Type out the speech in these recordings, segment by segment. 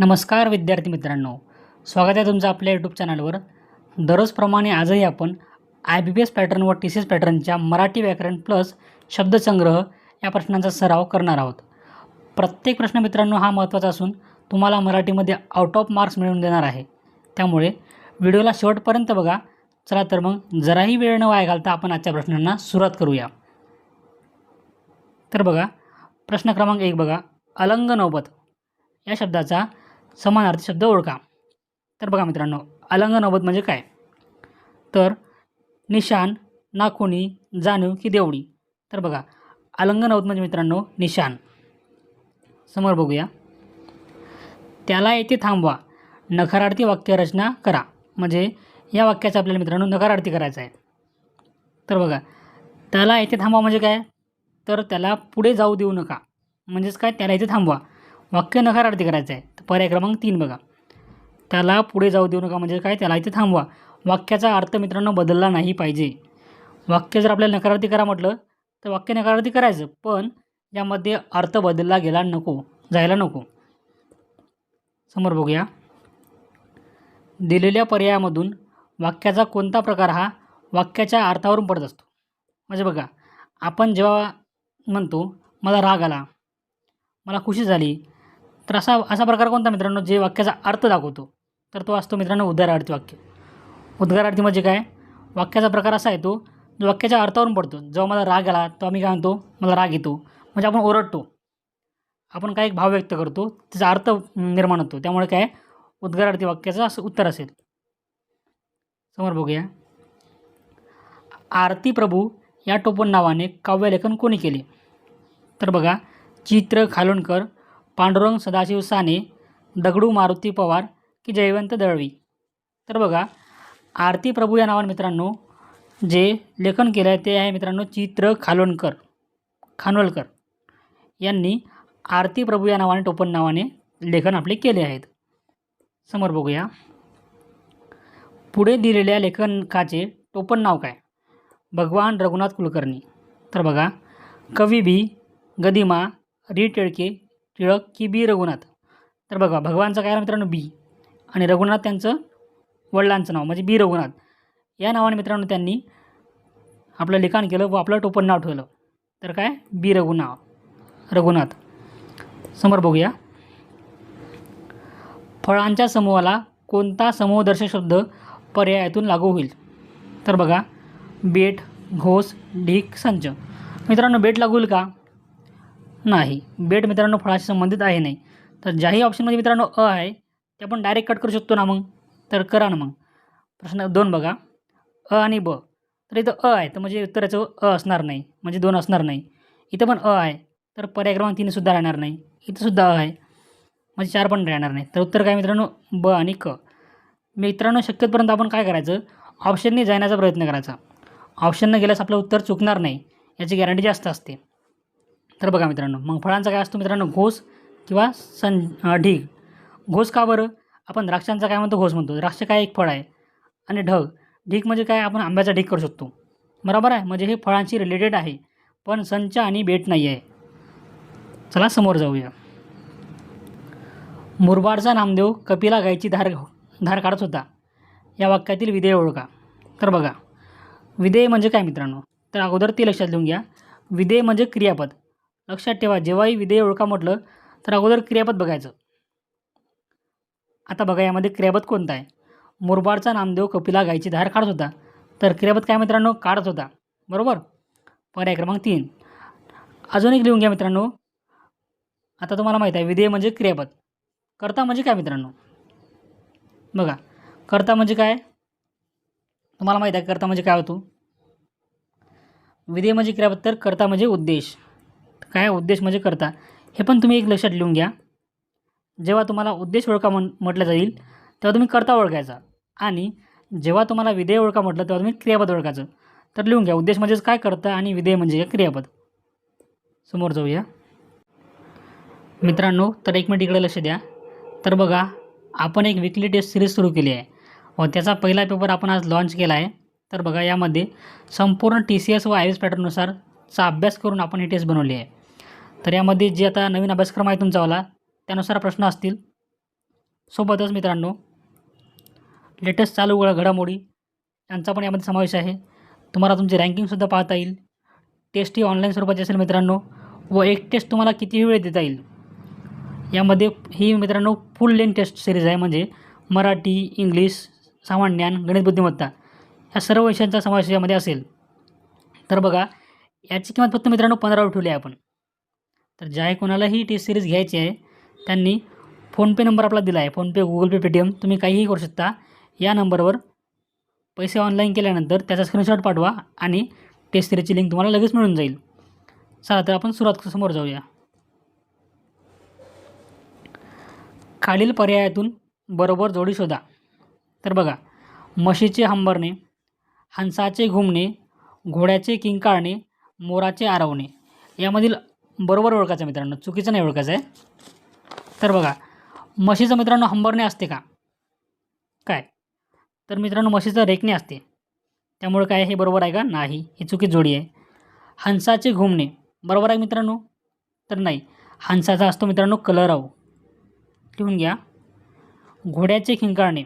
नमस्कार विद्यार्थी मित्रांनो. स्वागत आहे तुमचं आपल्या यूट्यूब चॅनलवर दररोजप्रमाणे आजही आपण I B B S pattern व टी सी एस पॅटर्नच्या मराठी व्याकरण प्लस शब्दसंग्रह या प्रश्नांचा सराव करणार आहोत. प्रत्येक प्रश्न मित्रांनो हा महत्त्वाचा असून तुम्हाला मराठीमध्ये आउट ऑफ मार्क्स मिळवून देणार आहे. त्यामुळे व्हिडिओला शेवटपर्यंत बघा. चला तर मग जराही वेळ न वाया घालता आपण आजच्या प्रश्नांना सुरुवात करूया. तर बघा प्रश्न क्रमांक एक बघा. अलंग नौबत या शब्दाचा समानार्थी शब्द ओळखा. तर बघा मित्रांनो अलंग नवद म्हणजे काय? तर निशान नाखुनी जाणीव की देवडी तर बघा अलंग नवद म्हणजे मित्रांनो निशान समोर बघूया. त्याला येथे थांबवा. नकारार्थी वाक्यरचना करा. म्हणजे या वाक्याचं आपल्याला मित्रांनो नकारार्थी करायचं आहे. तर बघा त्याला येथे थांबवा म्हणजे काय? तर त्याला पुढे जाऊ देऊ नका. म्हणजेच काय? त्याला इथे थांबवा. वाक्य नकारार्थी करायचं आहे. पर्याय क्रमांक तीन बघा. त्याला पुढे जाऊ देऊ नका म्हणजे काय? त्याला इथे थांबवा. वाक्याचा अर्थ मित्रांनो बदलला नाही पाहिजे. वाक्य जर आपल्याला नकारार्थी करा म्हटलं तर वाक्य नकारार्थी करायचं पण यामध्ये अर्थ बदलला गेला नको जायला नको. समोर बघूया. दिलेल्या पर्यायामधून वाक्याचा कोणता प्रकार हा वाक्याच्या अर्थावरून पडत असतो? म्हणजे बघा आपण जेव्हा म्हणतो मला राग आला मला खुशी झाली तर असा असा प्रकार कोणता मित्रांनो? जे वाक्याचा अर्थ दाखवतो. तर तो असतो मित्रांनो उद्गारार्थी वाक्य. उद्गारार्थी म्हणजे काय? वाक्याचा प्रकार असा येतो जो वाक्याच्या अर्थावरून पडतो. जेव्हा मला राग आला तो आम्ही काय म्हणतो? मला राग येतो. म्हणजे आपण ओरडतो. आपण काय एक भाव व्यक्त करतो त्याचा अर्थ निर्माण होतो. त्यामुळे काय? उद्गारार्थी वाक्याचं असं उत्तर असेल. समोर बघूया. आरती प्रभू या टोपण नावाने काव्यलेखन कोणी केले? तर बघा चित्र खालोणकर पांडुरंग सदाशिव साने दगडू मारुती पवार की जयवंत दळवी. तर बघा आरती प्रभू या नावाने मित्रांनो जे लेखन केलं आहे ते आहे मित्रांनो चित्र खालोणकर खानोलकर यांनी आरती प्रभू या नावाने टोपण नावाने लेखन आपले केले आहेत. समोर बघूया. पुढे दिलेल्या लेखनकाचे टोपण नाव काय? भगवान रघुनाथ कुलकर्णी. तर बघा कवी बी गदिमा री टिळके टिळक की बी रघुनाथ. तर बघा भगवानचं काय मित्रांनो? बी. आणि रघुनाथ त्यांचं वडिलांचं नाव म्हणजे बी रघुनाथ. या नावाने मित्रांनो त्यांनी आपलं लिखाण केलं व आपलं टोपण नाव ठेवलं. तर काय? बी रघुनाथ. रघुनाथ. समोर बघूया. फळांच्या समूहाला कोणता समूहदर्शक शब्द पर्यायातून लागू होईल? तर बघा बेट घोस ढीक संच. मित्रांनो बेट लागू होईल का? नाही. बेट मित्रांनो फळाशी संबंधित आहे नाही. तर ज्याही ऑप्शनमध्ये मित्रांनो अ आहे ते आपण डायरेक्ट कट करू शकतो ना मग? तर करा ना मग. प्रश्न दोन बघा. अ आणि ब. तर इथं अ आहे तर म्हणजे उत्तराचं अ असणार नाही. म्हणजे दोन असणार नाही. इथं पण अ आहे तर पर्याय क्रमांक तीनसुद्धा राहणार नाही. इथंसुद्धा अ आहे म्हणजे चार पण राहणार नाही. तर उत्तर काय मित्रांनो? ब आणि क. मित्रांनो शक्यतपर्यंत आपण काय करायचं? ऑप्शनने जाण्याचा प्रयत्न करायचा. ऑप्शननं गेल्यास आपलं उत्तर चुकणार नाही. याची गॅरंटी जास्त असते. तर बघा मित्रांनो मग फळांचा काय असतो मित्रांनो? घोस किंवा सं ढीग. घोस का बरं? आपण द्राक्षांचा काय म्हणतो? घोस म्हणतो. द्राक्ष काय एक फळ आहे आणि ढग. ढीक म्हणजे काय? आपण आंब्याचा ढीक करू शकतो. बरोबर आहे? म्हणजे हे फळांशी रिलेटेड आहे. पण संच आणि बेट नाही आहे. चला समोर जाऊया. मुरबाडचा नामदेव कपिला गायची धार धार काढत होता. या वाक्यातील विधेय ओळखा. तर बघा. विधेय म्हणजे काय मित्रांनो? तर अगोदर ते लक्षात घेऊन घ्या. विधेय म्हणजे क्रियापद. लक्षात ठेवा जेव्हाही विधेय ओळखा म्हटलं तर अगोदर क्रियापद बघायचं. आता बघा यामध्ये क्रियापद कोणता आहे? मुरबाडचा नामदेव कपिला गायची धार काढत होता. तर क्रियापद काय मित्रांनो? काढत होता. बरोबर? पर्याय क्रमांक तीन. अजून एक लिहून घ्या मित्रांनो. आता तुम्हाला माहीत आहे विधेय म्हणजे क्रियापद. कर्ता म्हणजे काय मित्रांनो? बघा कर्ता म्हणजे काय? तुम्हाला माहीत आहे कर्ता म्हणजे काय होतो? विधेय म्हणजे क्रियापद तर कर्ता म्हणजे उद्देश. काय उद्देश म्हणजे करता हे पण तुम्ही एक लक्षात लिहून घ्या. जेव्हा तुम्हाला उद्देश ओळखा म्हण म्हटलं जाईल तेव्हा तुम्ही कर्ता ओळखायचा. आणि जेव्हा तुम्हाला विधेय ओळखा म्हटलं तेव्हा तुम्ही क्रियापद ओळखायचं. तर लिहून घ्या उद्देश म्हणजेच काय करता आणि विधेय म्हणजे काय क्रियापद? समोर जाऊया. मित्रांनो तर एक मिनिट इकडे लक्ष द्या. तर बघा आपण एक विकली टेस्ट सिरीज सुरू केली आहे. व त्याचा पहिला पेपर आपण आज लॉन्च केला आहे. तर बघा यामध्ये संपूर्ण टी सी एस व आय एस पॅटर्ननुसारचा अभ्यास करून आपण ही टेस्ट बनवली आहे. तर यामध्ये जे आता नवीन अभ्यासक्रम आहे तुमचावाला त्यानुसार प्रश्न असतील. सोबतच मित्रांनो लेटेस्ट चालू घड घडामोडी यांचा पण यामध्ये समावेश आहे. तुम्हाला तुमची रँकिंगसुद्धा पाहता येईल. टेस्ट ही ऑनलाईन स्वरूपाची असेल मित्रांनो व एक टेस्ट तुम्हाला किती वेळ देता येईल. यामध्ये ही मित्रांनो फुल लेन टेस्ट सिरीज आहे. म्हणजे मराठी इंग्लिश सामान्य ज्ञान गणित बुद्धिमत्ता या सर्व विषयांचा समावेश यामध्ये असेल. तर बघा याची किंमत फक्त मित्रांनो पंधरा ठेवली आहे आपण. तर ज्या कोणालाही टेस्ट सिरीज घ्यायची आहे त्यांनी फोनपे नंबर आपला दिला आहे. फोनपे गुगल पे पेटीएम तुम्ही काहीही करू शकता. या नंबरवर पैसे ऑनलाईन केल्यानंतर त्याचा स्क्रीनशॉट पाठवा आणि टेस्ट सिरीजची लिंक तुम्हाला लगेच मिळून जाईल. चला तर आपण सुरुवात समोर जाऊया. खालील पर्यायातून बरोबर जोडी शोधा. तर बघा म्हशीचे हंबरणे हंसाचे घुमणे घोड्याचे किंकाळणे मोराचे आरवणे. यामधील बरोबर ओळखायचं मित्रांनो चुकीचं नाही ओळखायचं आहे. तर बघा म्हशीचं मित्रांनो हंबरणे असते का? काय? तर मित्रांनो म्हशीचं रेखणे असते. त्यामुळे काय हे बरोबर आहे का? नाही ही चुकी जोडी आहे. हंसाचे घुमणे बरोबर आहे मित्रांनो? तर नाही हंसाचा असतो मित्रांनो कलराव लिहून घ्या. घोड्याचे खिंकाळणे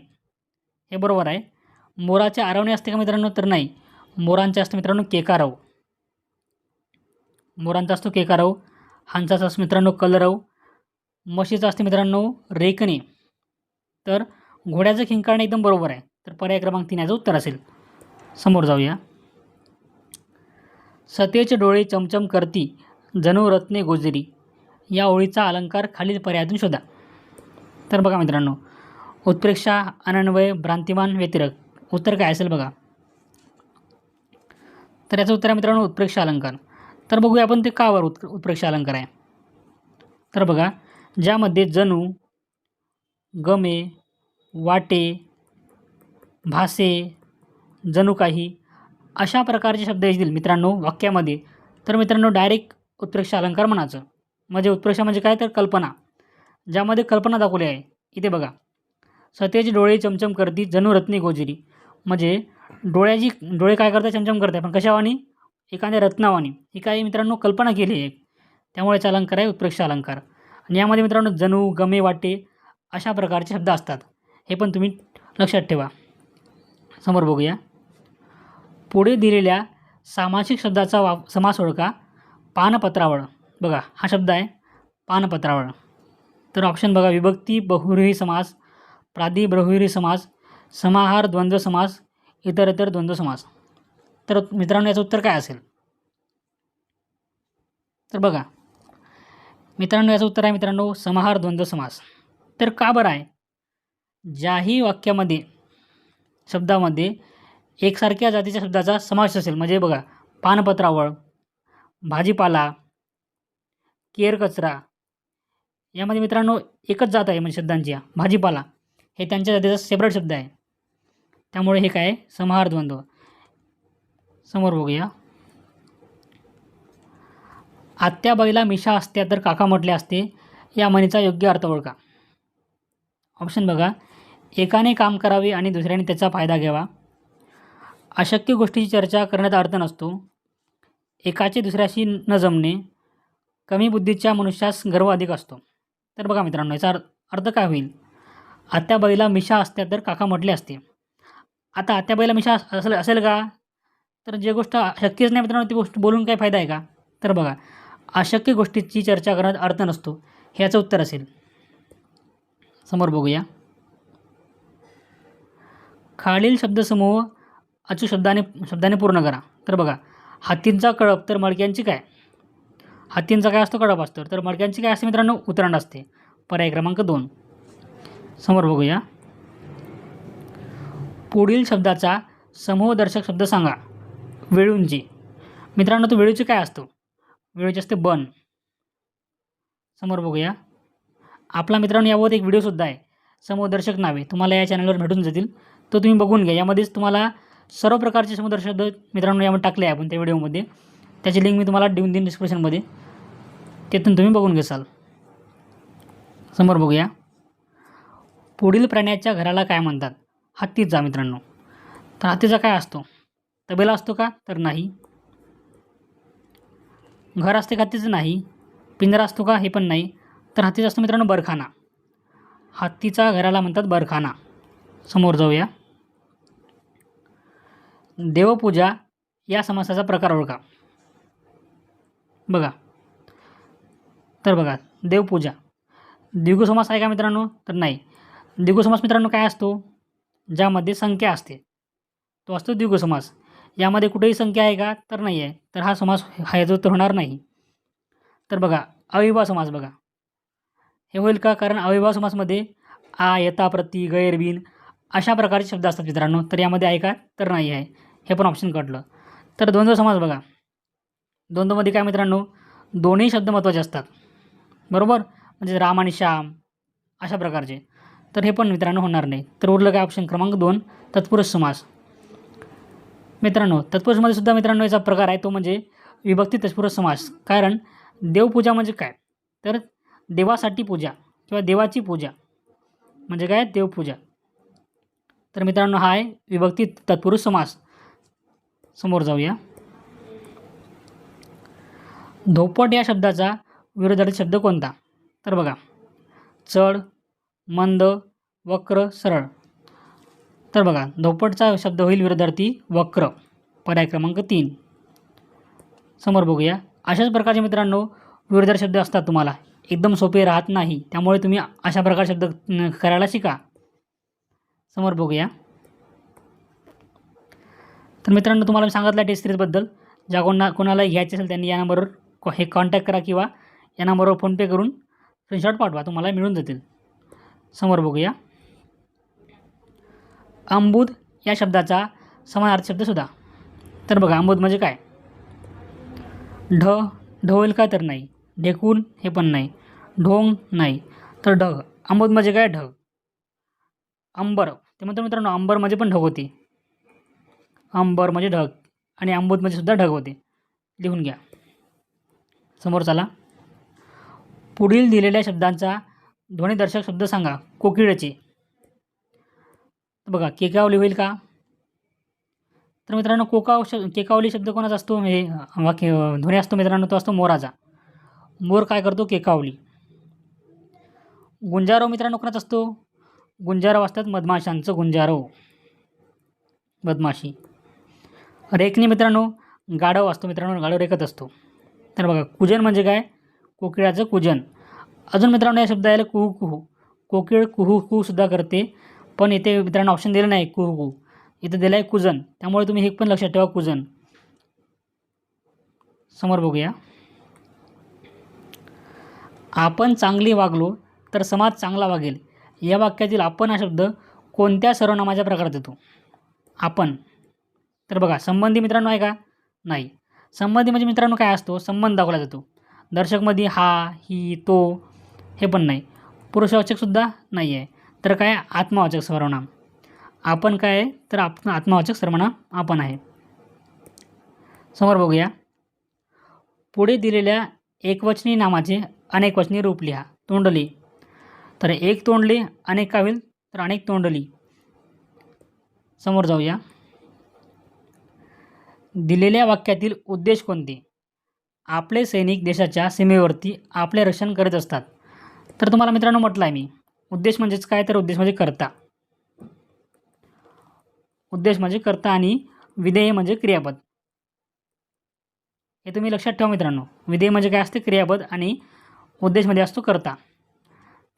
हे बरोबर आहे. मोराचे आरवणे असते का मित्रांनो? तर नाही. मोरांचे असते मित्रांनो केकारव मोरांचा असतो केकारव हंसाचा असतो मित्रांनो कलरव म्हशीचा असते मित्रांनो रेकणे. तर घोड्याचं खिंकाळणे एकदम बरोबर आहे. तर पर्याय क्रमांक तीन याचं उत्तर असेल. समोर जाऊया. सतेचे डोळे चमचम करती जणू रत्ने गोजरी. या ओळीचा अलंकार खालील पर्यायातून शोधा. तर बघा मित्रांनो उत्प्रेक्षा अनन्वय भ्रांतिमान व्यतिरक. उत्तर काय असेल बघा. तर याचं उत्तर आहे मित्रांनो उत्प्रेक्षा अलंकार. तर बघूया आपण ते का वर उत् उत्प्रेक्ष अलंकार आहे. तर बघा ज्यामध्ये जणू गमे वाटे भासे जणू काही अशा प्रकारचे शब्द येतील मित्रांनो वाक्यामध्ये. तर मित्रांनो डायरेक्ट उत्प्रेक्षा अलंकार म्हणायचं. म्हणजे उत्प्रेक्षा म्हणजे काय तर कल्पना. ज्यामध्ये कल्पना दाखवली आहे. इथे बघा. सत्याचे डोळे चमचम करती जणू रत्नी गोजिरी. म्हणजे डोळ्याची डोळे काय करतात? चमचम करते पण कशावानी? एखाद्या रत्नावाने ही काही मित्रांनो कल्पना केली आहे. त्यामुळेच अलंकार आहे उत्प्रेक्ष अलंकार. आणि यामध्ये मित्रांनो जणू गमे वाटे अशा प्रकारचे शब्द असतात. हे पण तुम्ही लक्षात ठेवा. समोर बघूया. पुढे दिलेल्या सामासिक शब्दाचा वा समास ओळखा पानपत्रावळ. बघा हा शब्द आहे पानपत्रावळ. तर ऑप्शन बघा विभक्ती बहुरी समास प्रादी बहुरी समास समाहार द्वंद्व समास इतर इतर द्वंद्व समास. तर मित्रांनो याचं उत्तर काय असेल? तर बघा मित्रांनो याचं उत्तर आहे मित्रांनो समाहार द्वंद्व समास. तर का बरं आहे? ज्याही वाक्यामध्ये शब्दामध्ये एकसारख्या जातीच्या शब्दाचा समावेश असेल म्हणजे बघा पानपत्रावळ भाजीपाला केर कचरा यामध्ये मित्रांनो एकच जात आहे म्हणजे शब्दांची भाजीपाला. हे त्यांच्या जातीचा सेपरेट शब्द आहे. त्यामुळे हे काय समाहार द्वंद्व. समोर बघूया. आत्याबाईला मिशा असत्या तर काका म्हटले असते या म्हणीचा योग्य अर्थ ओळखा. ऑप्शन बघा. एकाने काम करावे आणि दुसऱ्याने त्याचा फायदा घ्यावा. अशक्य गोष्टीची चर्चा करण्याचा अर्थ नसतो. एकाचे दुसऱ्याशी न जमणे कमी बुद्धीच्या मनुष्यास गर्व अधिक असतो. तर बघा मित्रांनो याचा अर्थ काय होईल? आत्याबाईला मिशा असत्या तर काका म्हटले असते. आता आत्याबाईला मिशा असेल असेल का? तर जे गोष्ट शक्यच नाही मित्रांनो ती गोष्ट बोलून काय फायदा आहे का? तर बघा अशक्य गोष्टीची चर्चा करण्यात अर्थ नसतो. ह्याचं उत्तर असेल. समोर बघूया. खालील शब्दसमूह अचूक शब्दाने शब्दाने पूर्ण करा. तर बघा हातींचा कळप तर मडक्यांची काय? हातींचा काय असतो? कळप असतो. तर मडक्यांची काय असते मित्रांनो? उतरांड असते. पर्याय क्रमांक दोन. समोर बघूया. पुढील शब्दाचा समूहदर्शक शब्द सांगा. वेळूंची मित्रांनो तो वेळूची काय असतो? वेळूची असते बन. समोर बघूया. आपला मित्रांनो यावर एक व्हिडिओसुद्धा आहे. समूहदर्शक नावे. तुम्हाला या चॅनलवर भेटून जातील. तो तुम्ही बघून घ्या. यामध्येच तुम्हाला सर्व प्रकारचे समूहदर्शक मित्रांनो यामध्ये टाकले आहे आपण त्या व्हिडिओमध्ये त्याची लिंक मी तुम्हाला देऊन देईन डिस्क्रिप्शनमध्ये तिथून तुम्ही बघून घेसाल. समोर बघूया. पुढील प्राण्याच्या घराला काय म्हणतात? हत्तीचा मित्रांनो. तर हत्तीचा काय असतो? तबेला असतो का? तर नाही. घर असते का? तेच नाही. पिंजरा असतो का? हे पण नाही. तर हत्तीचा असतो मित्रांनो बरखाना. हत्तीचा घराला म्हणतात बरखाना. समोर जाऊया. देवपूजा या समासाचा प्रकार ओळखा. बघा. तर बघा देवपूजा. द्विगु समास आहे का मित्रांनो? तर नाही. द्विगु समास मित्रांनो काय असतो? ज्यामध्ये संख्या असते. तो असतो द्विगु समास. यामध्ये कुठेही संख्या आहे का? तर नाही आहे. तर हा समास हा तर होणार नाही. तर बघा अविवाह समास बघा. हे होईल का? कारण अविवाह समासमध्ये आ यथा प्रती गैरबिन अशा प्रकारचे शब्द असतात मित्रांनो. तर यामध्ये आहे का? तर नाही आहे. हे पण ऑप्शन कटलं तर द्वंद्व समास बघा. द्वंद्वमध्ये काय मित्रांनो? दोन्ही शब्द महत्त्वाचे असतात. बरोबर? म्हणजे राम आणि श्याम अशा प्रकारचे. तर हे पण मित्रांनो होणार नाही. तर उरलं काय ऑप्शन क्रमांक दोन तत्पुरुष समास. मित्रांनो तत्पुरुषमध्ये सुद्धा मित्रांनो याचा प्रकार आहे तो म्हणजे विभक्ती तत्पुरुष समास. कारण देवपूजा म्हणजे काय? तर देवासाठी पूजा किंवा देवाची पूजा म्हणजे काय? देवपूजा. तर मित्रांनो हा आहे विभक्ती तत्पुरुष समास. समोर जाऊया. धोपट या शब्दाचा विरोधार्थी शब्द कोणता? तर बघा चढ मंद वक्र सरळ. तर बघा धोपटचा शब्द होईल विरोधार्थी वक्र. पर्याय क्रमांक तीन. समोर बघूया. अशाच प्रकारचे मित्रांनो विरोधार शब्द असतात तुम्हाला. एकदम सोपे राहत नाही. त्यामुळे तुम्ही अशा प्रकार शब्द करायला शिका. समोर बघूया. तर मित्रांनो तुम्हाला मी सांगितलं टेस्ट सिरीजबद्दल ज्या कोणा कोणाला घ्यायचे असेल त्यांनी या नंबरवर हे कॉन्टॅक्ट करा किंवा या नंबरवर फोनपे करून स्क्रीनशॉट पाठवा. तुम्हाला मिळून जातील. समोर बघूया. अंबुद या शब्दाचा समानार्थी शब्दसुद्धा तर बघा अंबुद म्हणजे काय? ढ ढवल का तर नाही. ढेकून हे पण नाही. ढोंग नाही. तर ढग अंबुद म्हणजे काय? ढग अंबर. ते म्हणतो मित्रांनो अंबर म्हणजे पण ढग होते. अंबर म्हणजे ढग आणि अंबुद म्हणजे सुद्धा ढग होते. लिहून घ्या. समोर चला. पुढील दिलेल्या शब्दांचा ध्वनिदर्शक शब्द सांगा. कोकिळेचे. बघा केकावली होईल का? तर मित्रांनो कोकाव श केकावली शब्द कोणाचा असतो? हे वाक्य ध्वनी असतो मित्रांनो तो असतो मोराचा. मोर काय करतो? केकावली. गुंजारो मित्रांनो कोणाचा असतो? गुंजारव असतात मधमाशांचं गुंजारव. मधमाशी. रेखणी मित्रांनो गाढव असतो मित्रांनो गाढव रेखत असतो. तर बघा कुजन म्हणजे काय? कोकिळाचं कुजन. अजून मित्रांनो या शब्द यायला कुहू कुहू कोकिळ कुहू कुहू सुद्धा करते. पण इथे मित्रांनो ऑप्शन दिलं नाही कुहू इथं दिलं आहे कुजन. त्यामुळे तुम्ही हे पण लक्षात ठेवा कुजन. समोर बघूया. आपण चांगली वागलो तर समाज चांगला वागेल. या वाक्यातील आपण हा शब्द कोणत्या सर्वनामाच्या प्रकारात येतो? आपण. तर बघा संबंधी मित्रांनो आहे का? नाही. संबंधी म्हणजे मित्रांनो काय असतो? संबंध दाखवला जातो. दर्शकमध्ये हा ही तो हे पण नाही. पुरुषवाचकसुद्धा नाही आहे तर काय आत्मवाचक सर्वनाम? आपण काय आहे? तर आप आत्मवाचक सर्वनाम आपण आहे. समोर बघूया. पुढे दिलेल्या एकवचनी नामाचे अनेकवचनी रूप लिहा. तोंडली. तर एक तोंडली अनेक का होईल तर अनेक तोंडली. समोर जाऊया. दिलेल्या वाक्यातील उद्देश कोणते? आपले सैनिक देशाच्या सीमेवरती आपले रक्षण करत असतात. तर तुम्हाला मित्रांनो म्हटलं आहे मी उद्देश म्हणजेच काय? तर उद्देश म्हणजे करता. उद्देश म्हणजे कर्ता आणि विधेय म्हणजे क्रियापद. हे तुम्ही लक्षात ठेवा मित्रांनो. विधेय म्हणजे काय असते? क्रियापद आणि उद्देशमध्ये असतो कर्ता.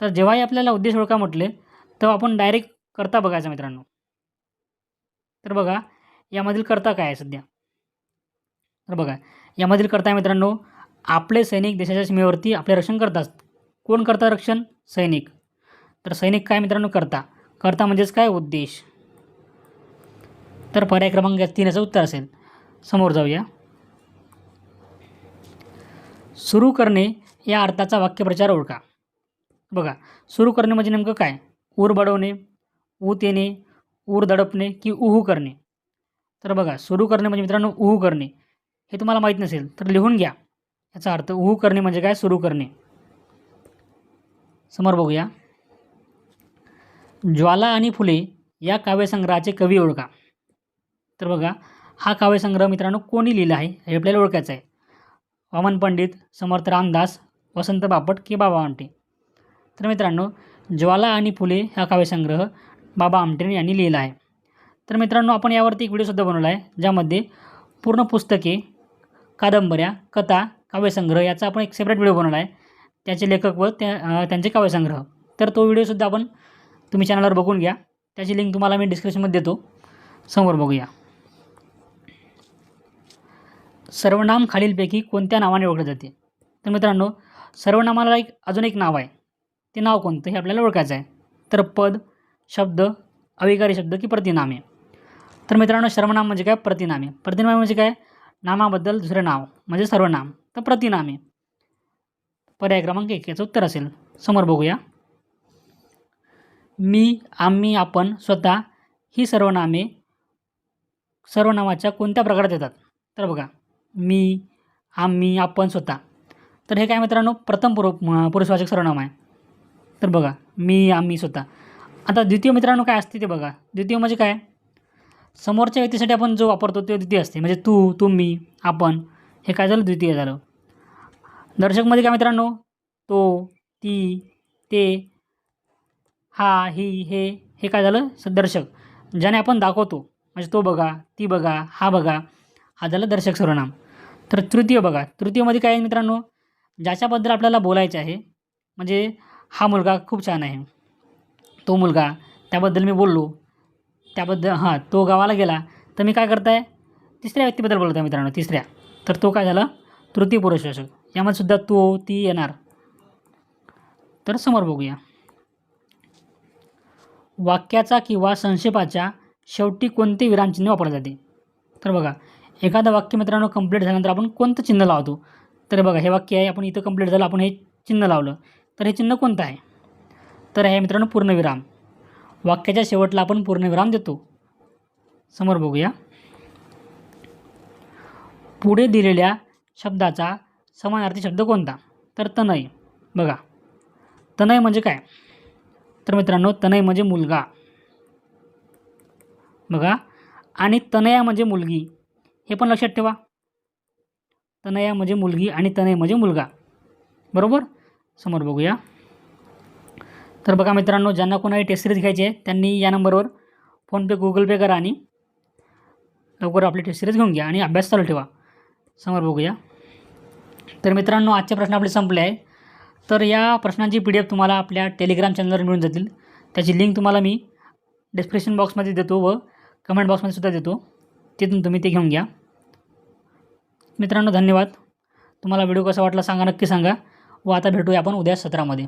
तर जेव्हाही आपल्याला उद्देश ओळखा म्हटले तेव्हा आपण डायरेक्ट कर्ता बघायचा मित्रांनो. तर बघा यामधील कर्ता काय आहे सध्या? तर बघा यामधील कर्ता आहे मित्रांनो आपले सैनिक देशाच्या सीमेवरती आपले रक्षण करतात. कोण करता रक्षण? सैनिक. तर सैनिक काय मित्रांनो करता? करता म्हणजेच काय? उद्देश. तर पर्याय क्रमांक तीन याचं उत्तर असेल. समोर जाऊया. सुरू करणे या अर्थाचा वाक्यप्रचार ओळखा. बघा सुरू करणे म्हणजे नेमकं काय? ऊर बडवणे ऊत येणे ऊर दडपणे की उहू करणे? तर बघा सुरू करणे म्हणजे मित्रांनो उहू करणे. हे तुम्हाला माहीत नसेल तर लिहून घ्या. याचा अर्थ उहू करणे म्हणजे काय? सुरू करणे. समोर बघूया. ज्वाला आणि फुले या काव्यसंग्रहाचे कवी ओळखा. तर बघा हा काव्यसंग्रह मित्रांनो कोणी लिहिला आहे हे आपल्याला ओळखायचं आहे. वामन पंडित समर्थ रामदास वसंत बापट की बाबा आमटे. तर मित्रांनो ज्वाला आणि फुले हा काव्यसंग्रह बाबा आमटेने यांनी लिहिला आहे. तर मित्रांनो आपण यावरती एक व्हिडिओसुद्धा बनवला आहे ज्यामध्ये पूर्ण पुस्तके कादंबऱ्या कथा काव्यसंग्रह याचा आपण एक सेपरेट व्हिडिओ बनवला आहे. त्याचे लेखक व त्या त्यांचे काव्यसंग्रह. तर तो व्हिडिओसुद्धा आपण तुम्ही चॅनलवर बघून घ्या. त्याची लिंक तुम्हाला मी डिस्क्रिप्शनमध्ये देतो. समोर बघूया. सर्वनाम खालीलपैकी कोणत्या नावाने ओळखले जाते? तर मित्रांनो सर्वनामाला एक अजून एक नाव आहे. ते नाव कोणतं हे आपल्याला ओळखायचं आहे. तर पद शब्द अविकारी शब्द की प्रतिनामे. तर मित्रांनो सर्वनाम म्हणजे काय? प्रतिनामे. प्रतिनामे म्हणजे काय? नामाबद्दल दुसरं नाव म्हणजे सर्वनाम. तर प्रतिनामे. पर्याय क्रमांक एक याचं उत्तर असेल. समोर बघूया. मी आम्ही आपण स्वतः ही सर्वनामे सर्वनामाच्या कोणत्या प्रकारात येतात? तर बघा मी आम्ही आपण स्वतः. तर हे काय मित्रांनो? प्रथम पुरु पुरुषवाचक सर्वनाम आहे. तर बघा मी आम्ही स्वतः. आता द्वितीय मित्रांनो काय असते ते बघा. द्वितीय म्हणजे काय? समोरच्या व्यक्तीसाठी आपण जो वापरतो ते द्वितीय असते. म्हणजे तू तुम्ही आपण. हे काय झालं? द्वितीय झालं. दर्शकमध्ये काय मित्रांनो? तो ती ते हा ही हे हे काय झालं? स दर्शक. ज्याने आपण दाखवतो म्हणजे तो बघा ती बघा हा बघा हा झालं दर्शक सर्वनाम. तर तृतीय बघा. तृतीयमध्ये काय आहे मित्रांनो? ज्याच्याबद्दल आपल्याला बोलायचं आहे म्हणजे हा मुलगा खूप छान आहे. तो मुलगा त्याबद्दल मी बोललो. त्याबद्दल हां तो गावाला गेला. तर मी काय करताय? तिसऱ्या व्यक्तीबद्दल बोलत आहे मित्रांनो तिसऱ्या. तर तो काय झाला? तृतीय पुरुषवाचक यामध्ये सुद्धा तो ती येणार. तर समोर बघूया. वाक्याचा किंवा संक्षेपाच्या शेवटी कोणते विरामचिन्ह वापरले जाते? तर बघा एखादं वाक्य मित्रांनो कंप्लीट झाल्यानंतर आपण कोणतं चिन्ह लावतो? तर बघा हे वाक्य आहे आपण इथं कंप्लीट झालं आपण हे चिन्ह लावलं. तर हे चिन्ह कोणतं आहे? तर हे मित्रांनो पूर्णविराम वाक्याच्या शेवटला आपण पूर्णविराम देतो. समोर बघूया. पुढे दिलेल्या शब्दाचा समानार्थी शब्द कोणता? तर तनय. बघा तनय म्हणजे काय? तर मित्रांनो तनय म्हणजे मुलगा. बघा. आणि तनया म्हणजे मुलगी. हे पण लक्षात ठेवा. तनया म्हणजे मुलगी आणि तनय म्हणजे मुलगा. बरोबर? समोर बघूया. तर बघा मित्रांनो ज्यांना कोणाही टेस्ट सिरीज घ्यायची आहे त्यांनी या नंबरवर फोनपे गुगल पे करा आणि लवकर आपली टेस्ट सिरीज घेऊन घ्या आणि अभ्यास चालू ठेवा. समोर बघूया. तर मित्रांनो आजचे प्रश्न आपले संपले आहे तर या प्रश्नांची पी डी एफ तुम्हाला आपल्या टेलिग्राम चॅनलवर मिळून जातील. त्याची लिंक तुम्हाला मी डिस्क्रिप्शन बॉक्समध्ये देतो व कमेंट बॉक्समध्ये सुद्धा देतो. तिथून तुम्ही ते घेऊन घ्या. मित्रांनो धन्यवाद. तुम्हाला व्हिडिओ कसा वाटला सांगा नक्की सांगा. व आता भेटूया आपण उद्या सत्रामध्ये.